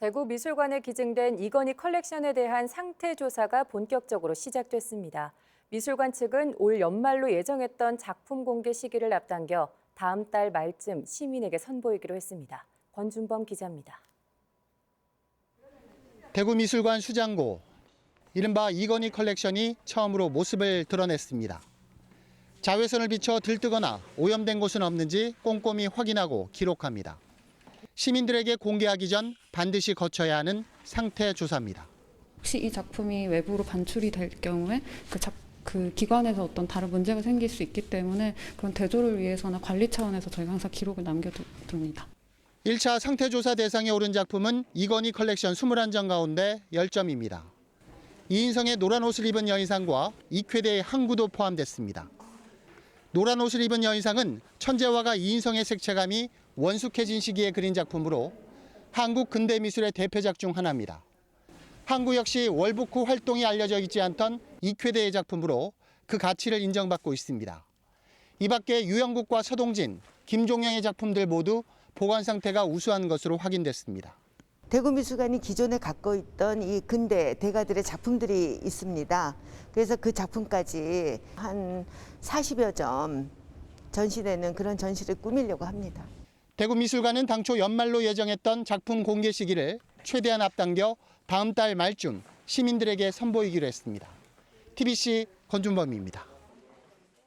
대구 미술관에 기증된 이건희 컬렉션에 대한 상태 조사가 본격적으로 시작됐습니다. 미술관 측은 올 연말로 예정했던 작품 공개 시기를 앞당겨 다음 달 말쯤 시민에게 선보이기로 했습니다. 권준범 기자입니다. 대구 미술관 수장고, 이른바 이건희 컬렉션이 처음으로 모습을 드러냈습니다. 자외선을 비춰 들뜨거나 오염된 곳은 없는지 꼼꼼히 확인하고 기록합니다. 시민들에게 공개하기 전 반드시 거쳐야 하는 상태 조사입니다. 혹시 이 작품이 외부로 반출이 될 경우에 그, 작, 그 기관에서 어떤 다른 문제가 생길 수 있기 때문에 그런 대조를 위해서나 관리 차원에서 저희가 항상 기록을 남겨둡니다. 1차 상태조사 대상에 오른 작품은 이건희 컬렉션 21점 가운데 10점입니다. 이인성의 노란 옷을 입은 여인상과 이쾌대의 항구도 포함됐습니다. 노란 옷을 입은 여인상은 천재화가 이인성의 색채감이 원숙해진 시기에 그린 작품으로 한국 근대 미술의 대표작 중 하나입니다. 항구 역시 월북 후 활동이 알려져 있지 않던 이쾌대의 작품으로 그 가치를 인정받고 있습니다. 이 밖에 유영국과 서동진, 김종영의 작품들 모두 보관 상태가 우수한 것으로 확인됐습니다. 대구미술관이 기존에 갖고 있던 이 근대 대가들의 작품들이 있습니다. 그래서 그 작품까지 한 40여 점 전시되는 그런 전시를 꾸미려고 합니다. 대구미술관은 당초 연말로 예정했던 작품 공개 시기를 최대한 앞당겨 다음 달 말쯤 시민들에게 선보이기로 했습니다. TBC 권준범입니다.